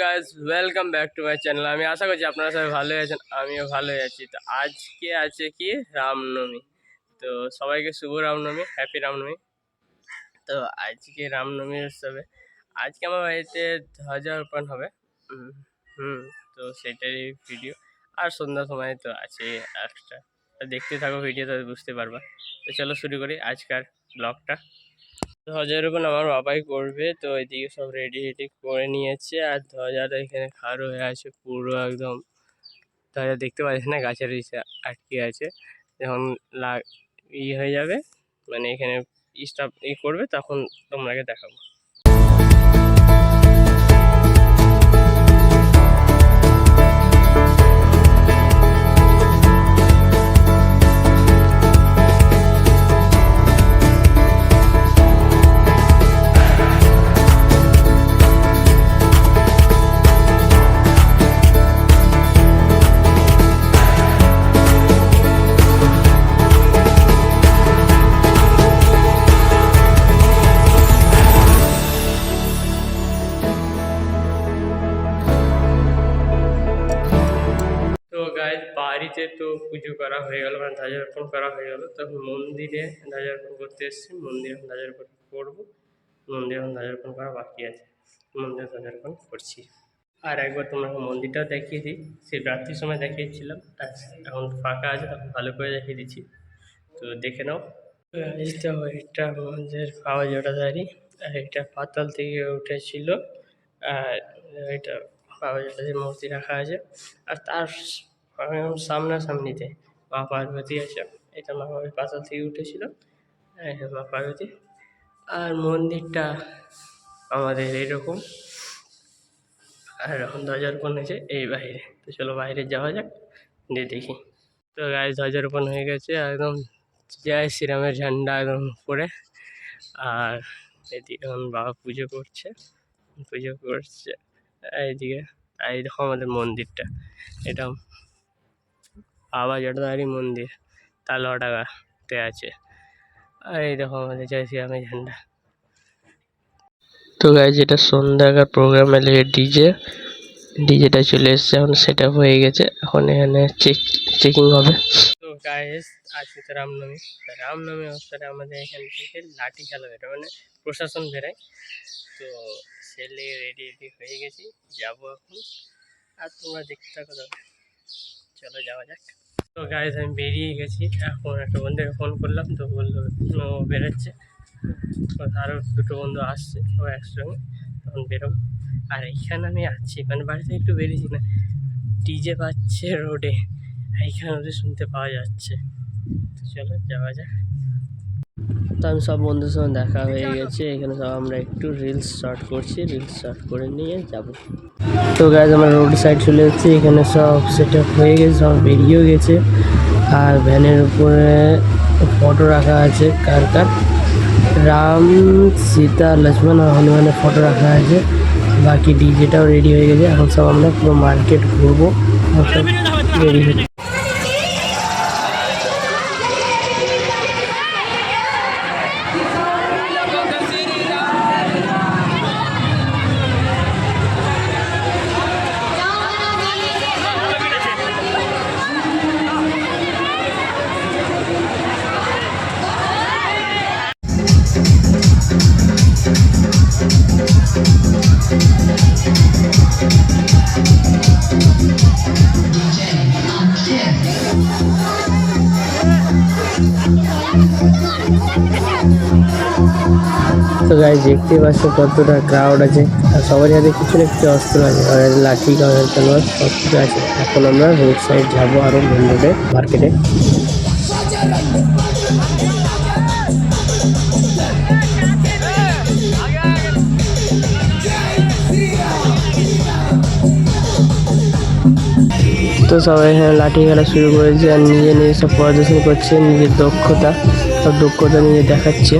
Guys welcome back to my channel আমি আশা করছি আপনারা সবাই ভালোই আছেন আমিও ভালোই আছি। তো আজকে আছে কি? রামনবমী। তো সবাইকে শুভ রামনবমী হ্যাপি রামনবমী। তো আজকে রামনবমী উৎসবে আজকে আমার বাড়িতে ধ্বজারোপণ হবে। হুম, তো সেটারই ভিডিও আর সন্ধ্যার সময় তো আছে একটা। তো দেখতে থাকো ভিডিও তো বুঝতে পারবা। তো চলো শুরু করি আজকার ব্লগটা ধ্বজারোপণ আমার বাবাই করবে, তো এদিকে সব রেডি রেডি করে নিয়েছে। আর ধ্বজাটা এখানে খাড়ো হয়ে আছে পুরো একদম। ধ্বজা দেখতে পাচ্ছি না, গাছের নিচে আটকে আছে। যখন লাগ ই হয়ে যাবে মানে এখানে স্টাফ ই করবে, তখন তোমাকে দেখাবো। ধ্বজারোপণ করা হয়ে গেল। তখন মন্দিরে ধ্বজারোপণ করতে এসেছি, মন্দিরে এখন ধ্বজারোপণ করব, মন্দিরে এখন ধ্বজারোপণ করা বাকি আছে। মন্দিরে ধ্বজারোপণ করছি। আর একবার তোমাকে মন্দিরটাও দেখিয়ে দিই। সেই রাত্রির সময় দেখিয়েছিলাম এখন ফাঁকা আছে তখন ভালো করে দেখিয়ে দিচ্ছি। তো দেখে নাও। তো এটা আমাদের পাওয়া জোড়াদারি আর এটা পাতাল থেকে উঠেছিল, আর এটা পাওয়া জোড়াদারির মূর্তি রাখা আছে। আর তার সামনাসামনিতে মা পার্বতী আছে এটা মা পার্বতী পাতাল থেকে উঠেছিল। এটা মা পার্বতী আর মন্দিরটা আমাদের এরকম। আর এখন ধ্বজারোপণ হয়েছে এই বাইরে। তো চলো বাইরে যাওয়া যাক দিয়ে দেখি। তো গায়ে ধ্বজারোপণ হয়ে গেছে একদম। জয় শ্রীরামের ঝান্ডা একদম উপরে। আর এদিকে এখন বাবা পুজো করছে। পুজো করছে। এইদিকে, এই দেখো আমাদের মন্দিরটা। এটা বাবা জটাধারী মন্দির তালোয়াডাঙ্গাতে আছে। আর এই দেখো আমাদের জয় শ্রীরামের ঝান্ডা। তো গাইজ এটা সন্ধ্যাকার প্রোগ্রাম এলে ডিজে ডিজেটা চলে এসছে, এখন সেট আপ হয়ে গেছে। এখন এখানে চেক চেকিং হবে। তো গাইজ আজকে তো রামনবমী। রামনবমী অবসরে আমাদের এখান থেকে লাঠি খেলা বেরোয় মানে প্রশাসন বেরোয়। তো ছেলে রেডি রেডি হয়ে গেছি, যাব এখন। আর তোমরা দেখতে থাকো চলো যাওয়া যাক। তো গাইজ আমি বেরিয়ে গেছি। এখন একটা বন্ধুকে ফোন করলাম, তো বলল, ও বেরোচ্ছে। আরও দুটো বন্ধু আসছে ও একসঙ্গে। তখন বেরোবো। আর এইখানে আমি আছি মানে বাড়িতে একটু বেরিয়েছি না, ডিজে পাচ্ছে রোডে। এইখানে ওদের শুনতে পাওয়া যাচ্ছে। তো চলো, যাওয়া যাক। তো আমি সব বন্ধুর সঙ্গে দেখা হয়ে গেছে। এখানে সব আমরা একটু রিলস শর্ট করছি রিলস শর্ট করে নিয়ে যাব। তো গাছ আমরা রোড সাইড চলে এসেছি এখানে সব সেট হয়ে গেছে সব বেরিয়েও গেছে। আর ভ্যানের উপরে ফটো রাখা আছে কার কার? রাম সীতা লক্ষ্মণ আর হনুমানের ফটো রাখা আছে। বাকি ডিজেটাও রেডি হয়ে গেছে। এখন সব আমরা পুরো মার্কেট ঘুরবো। রেডি হচ্ছে তো গাই দেখতে পাচ্ছ কতটা ক্রাউড আছে। আর সবার হাতে কিছু না কিছু অস্ত্র আছে। আর লাঠি কাগজ তলোয়ার সব কিছু আছে। এখন আমরা রোড সাইড যাব আরও মেন রোডে মার্কেটে তো সবাই এখানে লাঠি খেলা শুরু করেছে আর নিজে নিজে সব প্রদর্শন করছে, নিজের দক্ষতা, সব দক্ষতা নিয়ে দেখাচ্ছে।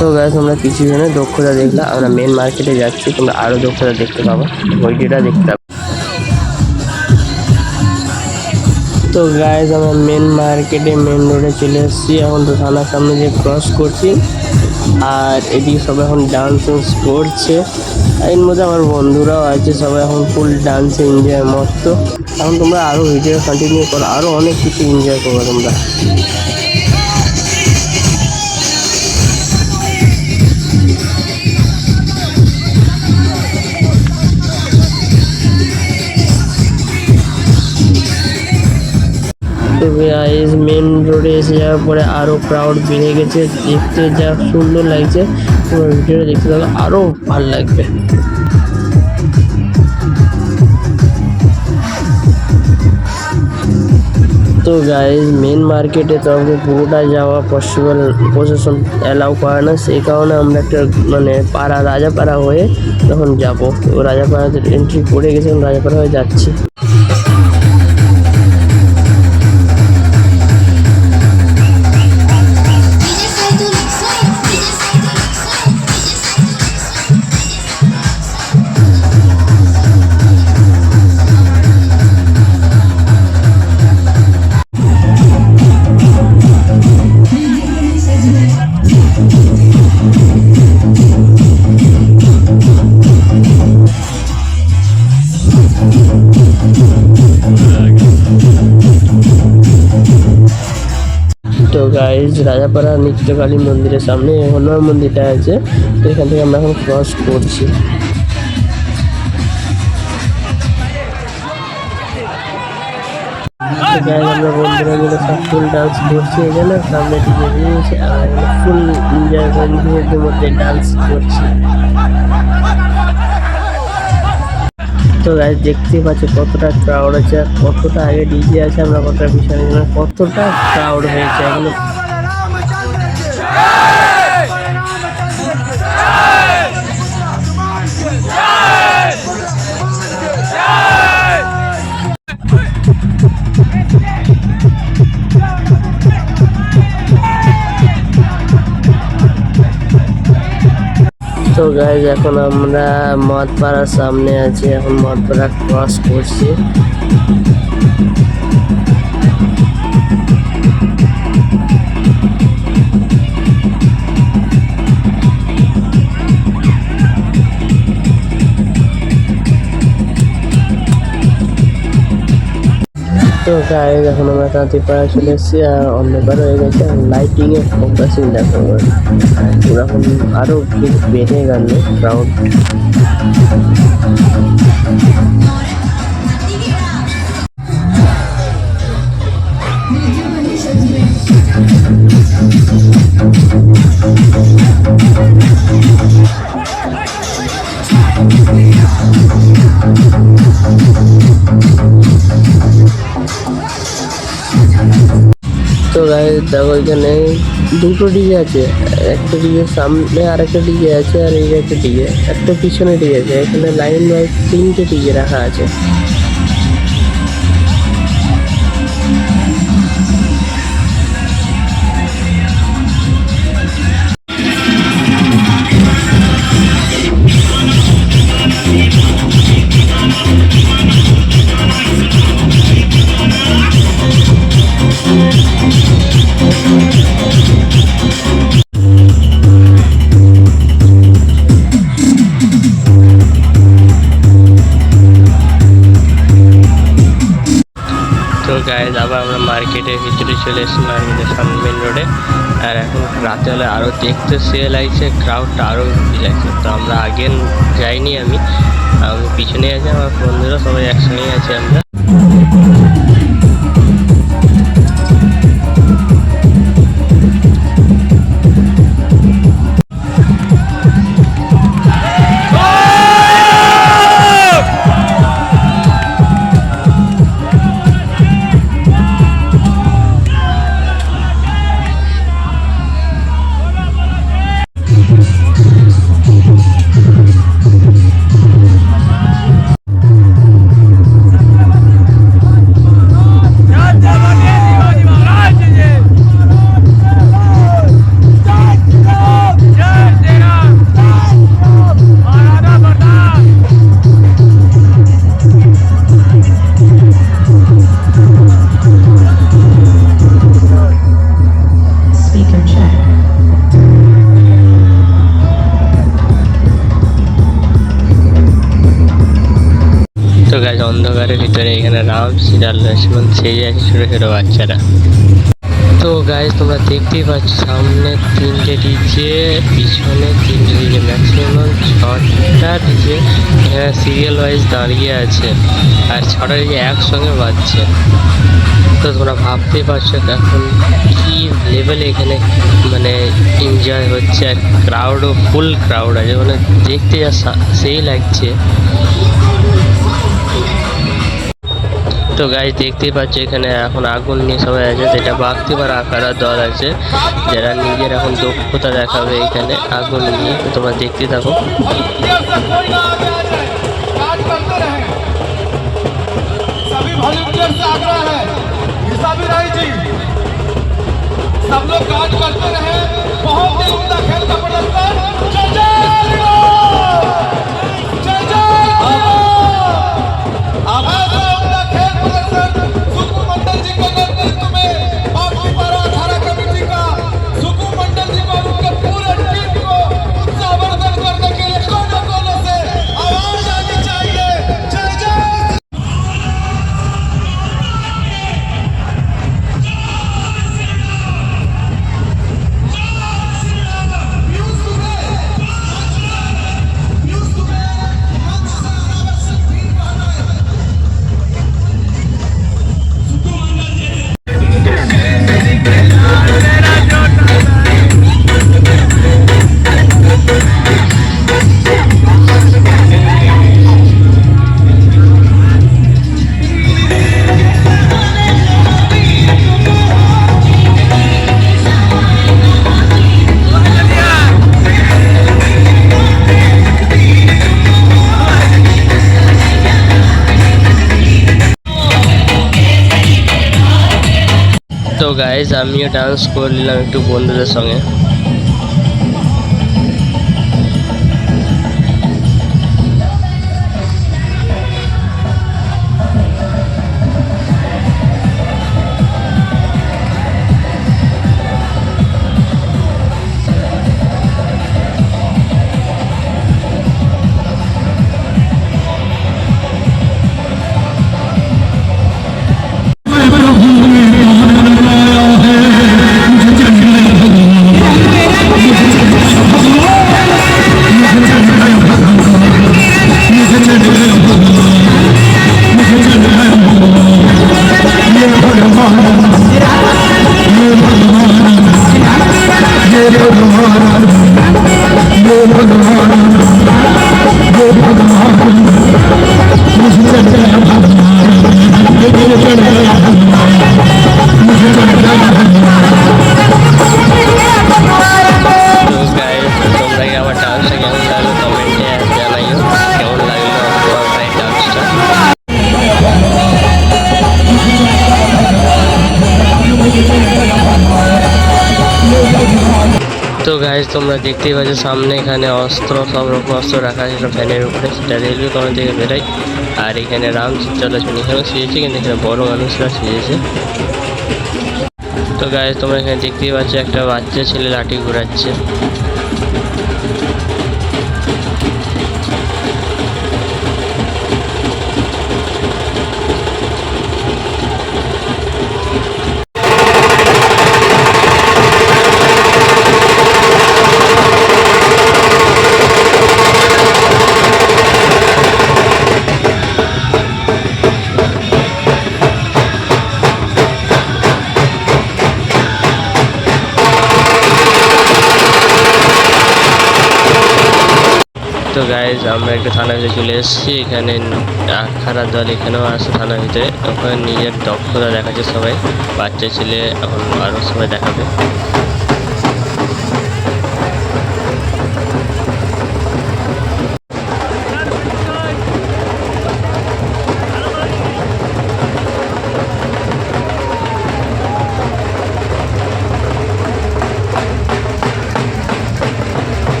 তো গাছ আমরা কিছু জনের দক্ষতা দেখলাম, আমরা মেন মার্কেটে যাচ্ছি, তোমরা আরও দক্ষতা দেখতে পাবো। ওইটা দেখতে পাবো। তো গাইজ আমরা মেন মার্কেটে মেন রোডে চলে এসেছি। এখন তো থানার সামনে দিয়ে ক্রস করছি, আর এদিকে সবাই এখন ডান্স করছে। এর মধ্যে আমার বন্ধুরাও আছে, সবাই এখন ফুল ডান্সে এনজয় মস্ত। এখন তোমরা আরও ভিডিও কন্টিনিউ করো আরও অনেক কিছু এনজয় করো তোমরা। তো গাইজ মেন রোডে এসে যাওয়ার পরে আরও ক্রাউড বেড়ে গেছে। দেখতে যা সুন্দর লাগছে তোমার ভিডিওটা দেখতে থাকো আরও ভালো লাগবে। তো গাইজ মেন মার্কেটে তো আমাকে পুরোটা যাওয়া পসিবল প্রশাসন অ্যালাউ করে না। সেই কারণে আমরা একটা মানে পাড়া, রাজাপাড়া হয়ে তখন যাব। তো রাজাপাড়াতে এন্ট্রি করে গেছে এবং রাজাপাড়া হয়ে যাচ্ছি। রাজাপাড়া নিত্যকালী মন্দিরের সামনে হনুমান মন্দিরটা আছে। এখান থেকে আমরা এখন ক্রস করছি। সব ফুল ডান্স এখানে। সামনে আর ফুল নিজেদের মধ্যে ডান্স করছি। তো দেখতেই পাচ্ছি কতটা ক্রাউড আছে কতটা আগে ডিজে আছে, আমরা কতটা না কতটা ক্রাউড হয়েছে। এগুলো গাইজ এখন আমরা মদপাড়ার সামনে আছি এখন মদপাড়া ক্রস করছি। তো গাইজ এখন আমরা কাঁতিপাড়া চলে এসেছি, আর অন্ধকার হয়ে গেছে, আর লাইটিং এর ফোকাসিং দেখো। এখন আরও বেড়ে গেল ক্রাউড তো দেখো, এখানে দুটো ডিজে আছে। একটা ডিজে সামনে আর একটা ডিজে আছে, আর এই একটা ডিজে। একটা পিছনে ডিজে আছে। এখানে লাইন বাই তিনটে ডিজে রাখা আছে। চলে এসেছি মার্কেটের সামনে মেন রোডে আর এখন রাতে হলে আরও দেখতে সেল লাগছে ক্রাউডটা আরও বেশি লাগছে। তো আমরা আগে যাইনি আমি। আমি পিছনে আছি আমার বন্ধুরা, সবাই একসঙ্গেই আছি আমরা। এখানে রাম সীতা লক্ষ্মণ সেজে আছে ছোটো ছোটো বাচ্চারা। তো গাইজ তোমরা দেখতেই পাচ্ছ, সামনে তিনটে ডিজে পিছনে তিনটে ডিজে ম্যাক্সিমাম ছটা ডিজে এখানে সিরিয়াল ওয়াইজ দাঁড়িয়ে আছে। আর ছটা ডিজে একসঙ্গে বাজছে। তো তোমরা ভাবতেই পারছ, এখন কি লেভেলে এখানে মানে এনজয় হচ্ছে, আর ক্রাউডও ফুল ক্রাউড আছে। মানে দেখতে যা সেই লাগছে। তো গাছ দেখতেই পাচ্ছ এখানে এখন আগুন নিয়ে সবাই আছে যেটা বাগতি বা আকারা দল আছে যারা নিজের এখন দক্ষতা দেখাবে এখানে আগুন নিয়ে তো তোমরা দেখতে থাকো सभी वॉलंटियर से आग्रह है ईसा भी राय जी सब लोग काज करते रहे बहुत ही उमदा खेल का प्रदर्शन গাইজ আমিও ডান্স করলাম একটু বন্ধুদের সঙ্গে। তোমরা দেখতেই পাচ্ছ সামনে এখানে অস্ত্র সব রকম অস্ত্র রাখা আছে ফ্যানের উপরে, সেটা রেলওয়ে কোনো থেকে বেরোয়। আর এখানে রাম চলাচল এখানে সিজেছে কিন্তু এখানে বড় মানুষরা সিজেছে তো গায়ে তোমরা এখানে দেখতেই পাচ্ছ একটা বাচ্চা ছেলে লাঠি ঘোরাচ্ছে। তো গাইজ আমরা একটা থানার ভিতরে চলে এসেছি। এখানে খারাপ দল এখানেও আছে থানার ভিতরে। ওখানে নিজের দক্ষতা দেখাচ্ছে সবাই। বাচ্চা ছেলে, এখন আরও সবাই দেখাবে।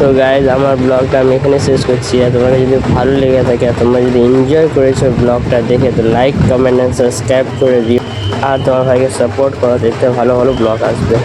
তো গাইজ আমার ব্লগটা আমি এখানে শেষ করছি। আর তোমাকে যদি ভালো লেগে থাকে তোমরা যদি এনজয় করেছ ব্লগটা দেখে তো লাইক কমেন্ট অ্যান্ড সাবস্ক্রাইব করে দিও। আর তোমার ভাইকে সাপোর্ট করো, দেখতে ভালো ভালো ব্লগ আসবে।